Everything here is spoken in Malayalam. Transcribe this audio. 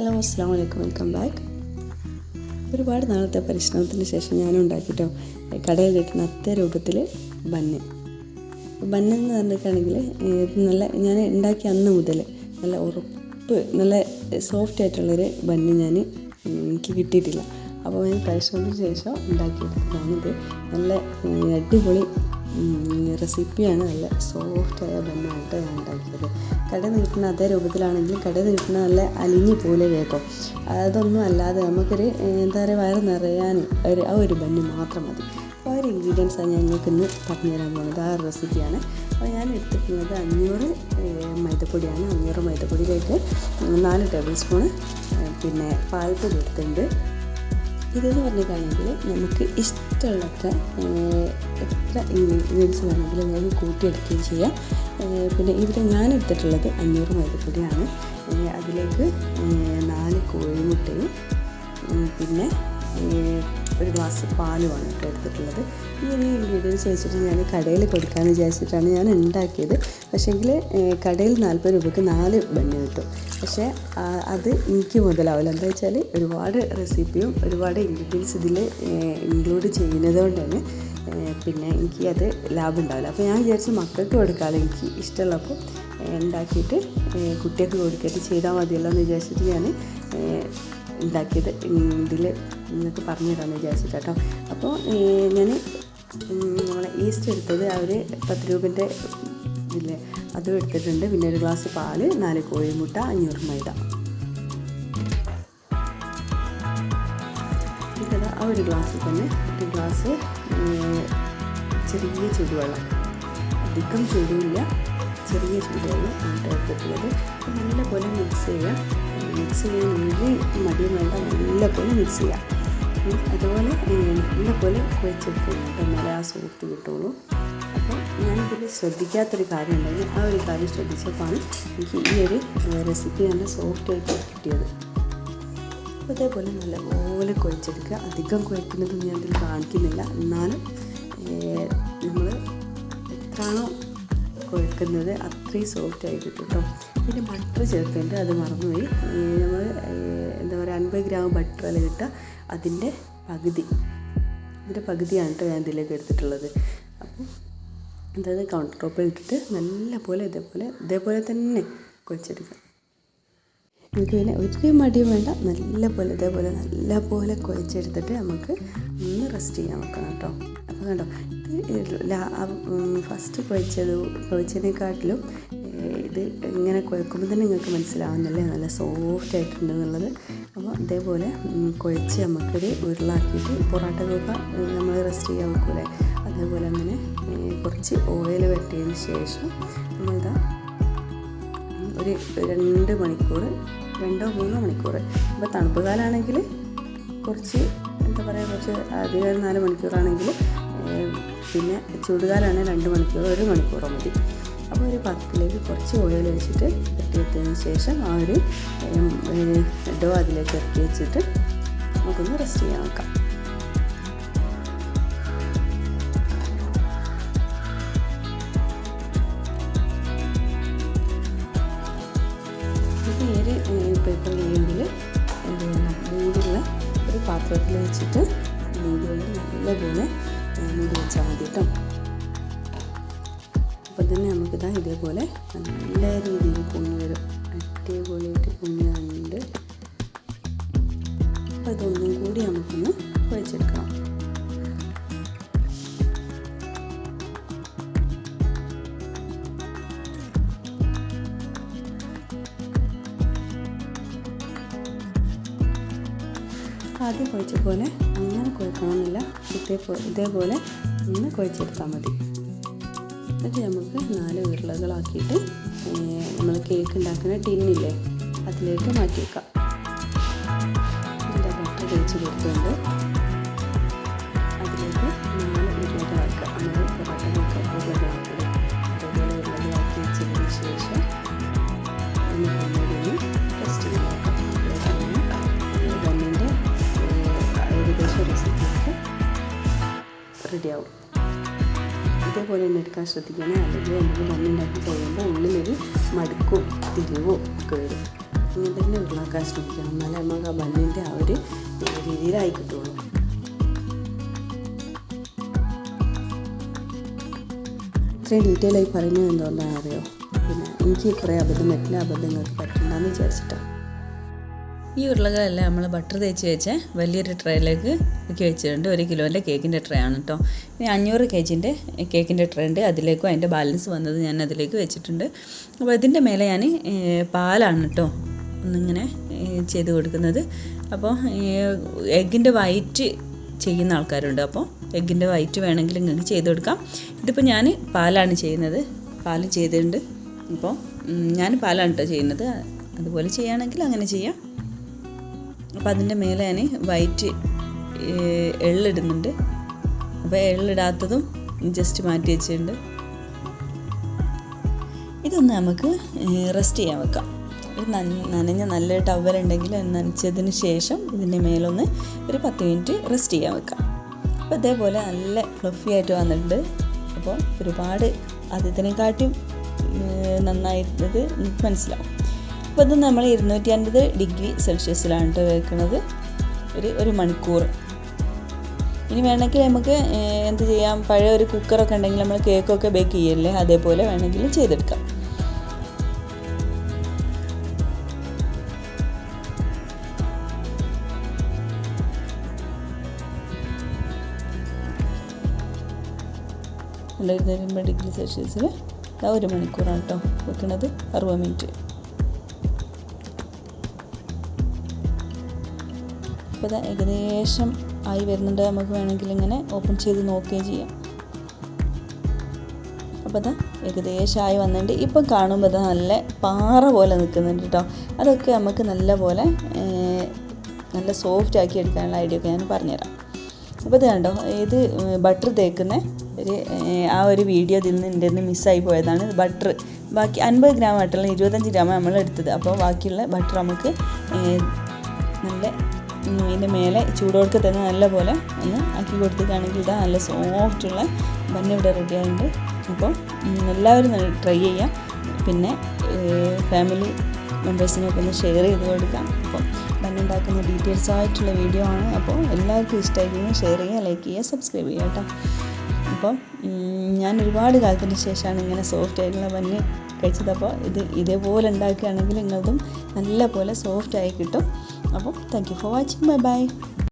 ഹലോ അസ്സാം വലൈക്കും വെൽക്കം ബാക്ക് ഒരുപാട് നാളത്തെ പരിശ്രമത്തിന് ശേഷം ഞാൻ ഉണ്ടാക്കിട്ടോ. കടയിൽ കിട്ടുന്ന അത്തേ രൂപത്തിൽ ബന്ന്. ബന്ന് എന്ന് പറഞ്ഞിട്ടാണെങ്കിൽ നല്ല ഞാൻ ഉണ്ടാക്കിയ അന്ന് മുതൽ നല്ല ഉറപ്പ് നല്ല സോഫ്റ്റ് ആയിട്ടുള്ളൊരു ബന്ന് ഞാൻ എനിക്ക് കിട്ടിയിട്ടില്ല. അപ്പോൾ ഞാൻ പരിശ്രമത്തിന് ശേഷം ഉണ്ടാക്കിയിട്ടാണിത് നല്ല അടിപൊളി റെസിപ്പിയാണ് നല്ല സോഫ്റ്റായ ബണ്ണായിട്ട് ഞാൻ ഉണ്ടാക്കിയത്. കടയിൽ നിന്ന് കിട്ടുന്ന അതേ രൂപത്തിലാണെങ്കിലും കടയിൽ നിന്ന് കിട്ടുന്ന നല്ല അലിഞ്ഞു പോലെ വേഗം. അതൊന്നും അല്ലാതെ നമുക്കൊരു എന്താ പറയുക വയറ് നിറയാൻ ഒരു ആ ഒരു ബന്ന് മാത്രം മതി. അപ്പോൾ ഒരു ഇൻഗ്രീഡിയൻസാണ് ഞാൻ നിങ്ങൾക്ക് ഇന്ന് പറഞ്ഞു തരാൻ പോകുന്നത്. ആ റെസിപ്പിയാണ് അപ്പോൾ ഞാൻ എടുത്തിട്ടുള്ളത് അഞ്ഞൂറ് മൈദപ്പൊടിയാണ്. അഞ്ഞൂറ് മൈദപ്പൊടിയിലേക്ക് നാല് ടേബിൾ സ്പൂൺ പിന്നെ പാൽപ്പൊടി എടുത്തിട്ടുണ്ട് ഇതെന്ന് പറഞ്ഞിട്ടാണെങ്കിൽ നമുക്ക് ഇഷ്ടമുള്ളത്ര എത്ര ഇൻഗ്രീഡിയൻസ് വേണമെങ്കിലും നമുക്ക് കൂട്ടിയെടുക്കുകയും ചെയ്യാം. പിന്നെ ഇവിടെ ഞാൻ എടുത്തിട്ടുള്ളത് അഞ്ഞൂറ് മൈദപ്പൊടിയാണ്. അതിലേക്ക് നാല് കോഴിമുട്ടയും പിന്നെ ഒരു ഗ്ലാസ് പാലുമാണ് കേട്ടോ എടുത്തിട്ടുള്ളത്. ഈ ഇൻഗ്രീഡിയൻസ് വെച്ചിട്ട് ഞാൻ കടയിൽ കൊടുക്കാമെന്ന് വിചാരിച്ചിട്ടാണ് ഞാൻ ഉണ്ടാക്കിയത്. പക്ഷേങ്കിൽ കടയിൽ നാൽപ്പത് രൂപയ്ക്ക് നാല് ബണ്ണ് കിട്ടും. പക്ഷേ അത് എനിക്ക് മുതലാവില്ല. എന്താ വെച്ചാൽ ഒരുപാട് റെസിപ്പിയും ഒരുപാട് ഇൻഗ്രീഡിയൻസ് ഇതിൽ ഇൻക്ലൂഡ് ചെയ്യുന്നത് കൊണ്ട് തന്നെ പിന്നെ എനിക്ക് അത് ലാഭം ഉണ്ടാവില്ല. അപ്പോൾ ഞാൻ വിചാരിച്ചു മക്കൾക്ക് കൊടുക്കാമല്ലോ എനിക്ക് ഇഷ്ടമുള്ളപ്പോൾ ഉണ്ടാക്കിയിട്ട് കുട്ടികൾക്ക് കൊടുത്തിട്ട് ചെയ്താൽ മതിയല്ലോ എന്ന് വിചാരിച്ചിട്ട് ഞാൻ ഉണ്ടാക്കിയത്. ഇതിൽ നിങ്ങൾക്ക് പറഞ്ഞു തരാമെന്ന് വിചാരിച്ചിട്ട് കേട്ടോ അപ്പോൾ ഞാൻ നമ്മളെ ഈസ്റ്റ് എടുത്തത് ഒരു പത്ത് രൂപന്റെ ഇല്ലേ അതും എടുത്തിട്ടുണ്ട്. പിന്നെ ഒരു ഗ്ലാസ് പാൽ നാല് കോഴിമുട്ട അഞ്ഞൂറ് മൈദ. ആ ഒരു ഗ്ലാസ്സിൽ തന്നെ. ഒരു ഗ്ലാസ് ചെറിയ ചൂടുവെള്ളം. അധികം ചൂടുമില്ല ചെറിയ ചൂടുവെള്ളം എടുത്തിട്ടുള്ളത് അപ്പോൾ നല്ലപോലെ മിക്സ് ചെയ്യുക. മിക്സ് ഒരു മടിയും വേണ്ട. നല്ലപോലെ മിക്സ് ചെയ്യുക. അതുപോലെ നല്ലപോലെ കുഴച്ചെടുക്കുന്നുണ്ട് എന്നാലേ ആ സോഫ്റ്റ് കിട്ടുള്ളൂ. അപ്പോൾ ഞാനിതിൽ ശ്രദ്ധിക്കാത്തൊരു കാര്യം ഉണ്ടായിരുന്നു ആ ഒരു കാര്യം ശ്രദ്ധിച്ചപ്പോഴാണ് എനിക്ക് ഈ ഒരു റെസിപ്പി നല്ല സോഫ്റ്റായിട്ട് കിട്ടിയത്. അപ്പോൾ അതേപോലെ നല്ലപോലെ കുഴച്ചെടുക്കുക. അധികം കുഴക്കുന്നതും ഞാൻ അതിൽ കാണിക്കുന്നില്ല. എന്നാലും നമ്മൾ എത്രയാണോ കുഴക്കുന്നത് അത്രയും സോഫ്റ്റ് ആയിട്ട് കിട്ടും പിന്നെ ബട്ടർ ചേർക്കേണ്ടത് അത് മറന്നുപോയി. നമ്മൾ എന്താ പറയുക അൻപത് ഗ്രാം ബട്ടർ അല്ല കിട്ടുക അതിന്റെ പകുതി. ഇതിന്റെ പകുതിയാണ് കേട്ടോ ഞാൻ ഇതിലേക്ക് എടുത്തിട്ടുള്ളത്. അപ്പോൾ അതായത് കൗണ്ടർ ടോപ്പിൽ ഇട്ടിട്ട് നല്ല പോലെ ഇതേപോലെ ഇതേപോലെ തന്നെ കുഴച്ചെടുക്കുക. നമുക്ക് പിന്നെ ഒരു മടിയും വേണ്ട. നല്ല പോലെ ഇതേപോലെ നല്ല പോലെ കുഴച്ചെടുത്തിട്ട് നമുക്ക് ഒന്ന് റെസ്റ്റ് ചെയ്യാൻ വെക്കണം കേട്ടോ. അപ്പോൾ കണ്ടോ ഇത് ഫസ്റ്റ് കുഴച്ചത് കുഴച്ചതിനെക്കാട്ടിലും ഇത് ഇങ്ങനെ കുഴക്കുമ്പോൾ തന്നെ നിങ്ങൾക്ക് മനസ്സിലാവുന്നില്ലേ? നല്ല സോഫ്റ്റ് ആയിട്ടുണ്ട് എന്നുള്ളത് അപ്പോൾ ഇതേപോലെ കുഴച്ച് നമുക്കൊരു ഉരുളാക്കിയിട്ട് പൊറോട്ടക്കൊക്കെ നമ്മൾ റെസ്റ്റ് ചെയ്യാൻ വെക്കൂലേ? അതേപോലെ അങ്ങനെ കുറച്ച് ഓയിൽ വരട്ടിയതിന് ശേഷം നമ്മളിതാ ഒരു രണ്ട് മണിക്കൂർ രണ്ടോ മൂന്നോ മണിക്കൂർ ഇപ്പോൾ തണുപ്പ് കാലമാണെങ്കിൽ കുറച്ച് എന്താ പറയുക കുറച്ച് അധികം നാല് മണിക്കൂറാണെങ്കിൽ പിന്നെ ചൂടുകാലമാണെങ്കിൽ രണ്ട് മണിക്കൂർ ഒരു മണിക്കൂറോ മതി. അപ്പോൾ ഒരു പത്തിലേക്ക് കുറച്ച് ഓയിൽ വെച്ചിട്ട് ഇറക്കിയെത്തിയതിന് ശേഷം ആ ഒരു ഡോ അതിലേക്ക് ഇറക്കി വെച്ചിട്ട് നമുക്കൊന്ന് റെസ്റ്റ് ചെയ്യാൻ വെക്കാം. പാത്രത്തിൽ വെച്ചിട്ട് മൂടിയുള്ള നല്ലപോലെ മൂടി വെച്ചാൽ മതി കേട്ടോ അപ്പോൾ തന്നെ നമുക്കിതാ ഇതേപോലെ നല്ല രീതിയിൽ പൊങ്ങി വരും അടിപൊളിയായിട്ട് പൊങ്ങി വന്നിട്ടുണ്ട്. അപ്പോൾ ഇതൊന്നും കൂടി നമുക്കൊന്ന് ആദ്യം കുഴച്ച പോലെ അങ്ങനെ കുഴക്കണമെന്നില്ല. ഇതേപോലെ ഇതേപോലെ ഒന്ന് കുഴച്ചെടുത്താൽ മതി. എന്നിട്ട് നമുക്ക് നാല് ഉരുളകളാക്കിയിട്ട് നമ്മൾ കേക്ക് ഉണ്ടാക്കുന്ന ടിന്നില്ലേ അതിലേക്ക് മാറ്റി വെക്കാം ഇതിന്റെ ബട്ടർ തേച്ച് കൊടുത്തുകൊണ്ട് ഇതേപോലെ തന്നെ എടുക്കാൻ ശ്രദ്ധിക്കണം. അല്ലെങ്കിൽ എന്തെങ്കിലും മണ്ണുണ്ടാക്കി കഴിയുമ്പോൾ ഉള്ളിലൊരു മടുക്കും തിരിവോ ഒക്കെ വരും. ഇങ്ങനെ തന്നെ ഉരുളാക്കാൻ ശ്രമിക്കണം എന്നാലേ നമുക്ക് ആ ബണ്ണിന്റെ ആ ഒരു രീതിയിലായി കിട്ടുള്ളൂ. ഇത്രയും ഡീറ്റെയിൽ ആയി പറയുന്നത് എന്തുകൊണ്ടാണെന്ന് അറിയോ പിന്നെ എനിക്ക് കുറേ അബദ്ധം പറ്റില്ല അബദ്ധങ്ങൾക്ക് പറ്റണ്ടെന്ന് വിചാരിച്ചിട്ടാണ്. ഈ ഉരുളകളെല്ലാം നമ്മൾ ബട്ടർ തേച്ച് വെച്ച് വലിയൊരു ട്രേയിലേക്ക് ഒക്കെ വെച്ചിട്ടുണ്ട്. ഒരു കിലോന്റെ കേക്കിന്റെ ട്രേ ആണ് കേട്ടോ ഇനി അഞ്ഞൂറ് കെ ജിന്റെ കേക്കിന്റെ ട്രേ ഉണ്ട്. അതിലേക്കും അതിന്റെ ബാലൻസ് വന്നത് ഞാൻ അതിലേക്ക് വെച്ചിട്ടുണ്ട്. അപ്പോൾ ഇതിന്റെ മേലെ ഞാൻ പാലാണ് കേട്ടോ ഒന്നിങ്ങനെ ചെയ്ത് കൊടുക്കുന്നത്. അപ്പോൾ എഗ്ഗിന്റെ വൈറ്റ് ചെയ്യുന്ന ആൾക്കാരുണ്ട്. അപ്പോൾ എഗ്ഗിന്റെ വൈറ്റ് വേണമെങ്കിൽ നിങ്ങൾക്ക് ചെയ്ത് കൊടുക്കാം. ഇതിപ്പോൾ ഞാൻ പാലാണ് ചെയ്യുന്നത്. പാൽ ചെയ്തിട്ടുണ്ട്. അപ്പോൾ ഞാൻ പാലാണ് കേട്ടോ ചെയ്യുന്നത്. അതുപോലെ ചെയ്യുകയാണെങ്കിൽ അങ്ങനെ ചെയ്യാം. അപ്പോൾ അതിന്റെ മേലെ ഞാൻ വൈറ്റ് എള്ളിടുന്നുണ്ട്. അപ്പോൾ എള്ളിടാത്തതും ജസ്റ്റ് മാറ്റി വെച്ചിട്ടുണ്ട്. ഇതൊന്ന് നമുക്ക് റെസ്റ്റ് ചെയ്യാൻ വെക്കാം. ഒരു നന- നനഞ്ഞ നല്ല ടവലുണ്ടെങ്കിൽ നനച്ചതിന് ശേഷം ഇതിന്റെ മേലൊന്ന് ഒരു പത്ത് മിനിറ്റ് റെസ്റ്റ് ചെയ്യാൻ വെക്കാം. അപ്പോൾ ഇതേപോലെ നല്ല ഫ്ലഫി ആയിട്ട് വന്നിട്ടുണ്ട്. അപ്പോൾ ഒരുപാട് ആദ്യത്തിനെക്കാട്ടിയും ഏഹ്, നന്നായിരുന്നത് മനസ്സിലാവും. അപ്പോൾ ഇത് നമ്മൾ ഇരുന്നൂറ്റി അൻപത് ഡിഗ്രി സെൽഷ്യസിലാണ് കേട്ടോ വെക്കുന്നത്. ഒരു ഒരു മണിക്കൂർ ഇനി വേണമെങ്കിൽ നമുക്ക് എന്ത് ചെയ്യാം? പഴയ ഒരു കുക്കറൊക്കെ ഉണ്ടെങ്കിൽ നമ്മൾ കേക്കൊക്കെ ബേക്ക് ചെയ്യല്ലേ? അതേപോലെ വേണമെങ്കിൽ ചെയ്തെടുക്കാം. ഡിഗ്രി സെൽഷ്യസിൽ ഒരു മണിക്കൂറാണ് കേട്ടോ വെക്കുന്നത് അറുപത് മിനിറ്റ്. അപ്പോൾ ഇത് ഏകദേശം ആയി വരുന്നുണ്ട്. നമുക്ക് വേണമെങ്കിൽ ഇങ്ങനെ ഓപ്പൺ ചെയ്ത് നോക്കുകയും ചെയ്യാം. അപ്പോൾ ഇതാ ഏകദേശം ആയി വന്നിട്ടുണ്ട്. ഇപ്പം കാണുമ്പോൾ ഇത് നല്ല പാറ പോലെ നിൽക്കുന്നുണ്ട് കേട്ടോ അതൊക്കെ നമുക്ക് നല്ല പോലെ നല്ല സോഫ്റ്റ് ആക്കി എടുക്കാനുള്ള ഐഡിയ ഒക്കെ ഞാൻ പറഞ്ഞുതരാം. അപ്പോൾ ഇത് കണ്ടോ ഇത് ബട്ടർ തേക്കുന്ന ഒരു ആ ഒരു വീഡിയോ ഇതിൽ നിന്ന് എന്റെ നിന്ന് മിസ്സായി പോയതാണ് ബട്ടർ ബാക്കി അൻപത് ഗ്രാം ആയിട്ടുള്ള ഇരുപത്തഞ്ച് ഗ്രാം നമ്മൾ എടുത്തത്. അപ്പോൾ ബാക്കിയുള്ള ബട്ടർ നമുക്ക് നല്ല ഉം, ഇതിന്റെ മേലെ ചൂടോടുക്ക് തന്നെ നല്ല പോലെ ഒന്ന് ആക്കി കൊടുത്തിട്ടാണെങ്കിൽ ഇതാ നല്ല സോഫ്റ്റുള്ള ബന്ന് ഇവിടെ റെഡി ആയിട്ടുണ്ട് അപ്പോൾ എല്ലാവരും ട്രൈ ചെയ്യാം പിന്നെ ഫാമിലി മെമ്പേഴ്സിനൊക്കെ ഒന്ന് ഷെയർ ചെയ്ത് കൊടുക്കാം. അപ്പോൾ ബന്നുണ്ടാക്കുന്ന ഡീറ്റെയിൽസ് ആയിട്ടുള്ള വീഡിയോ ആണ്. അപ്പോൾ എല്ലാവർക്കും ഇഷ്ടമായിരിക്കും. ഷെയർ ചെയ്യുക ലൈക്ക് ചെയ്യുക സബ്സ്ക്രൈബ് ചെയ്യുക കേട്ടോ. അപ്പം ഞാൻ ഒരുപാട് കാലത്തിന് ശേഷമാണ് ഇങ്ങനെ സോഫ്റ്റ് ആയിട്ടുള്ള കഴിച്ചത്. അപ്പോൾ ഇത് ഇതേപോലെ ഉണ്ടാക്കുകയാണെങ്കിൽ നിങ്ങളതും നല്ല പോലെ സോഫ്റ്റ് ആയി കിട്ടും. അപ്പോൾ thank you for watching bye bye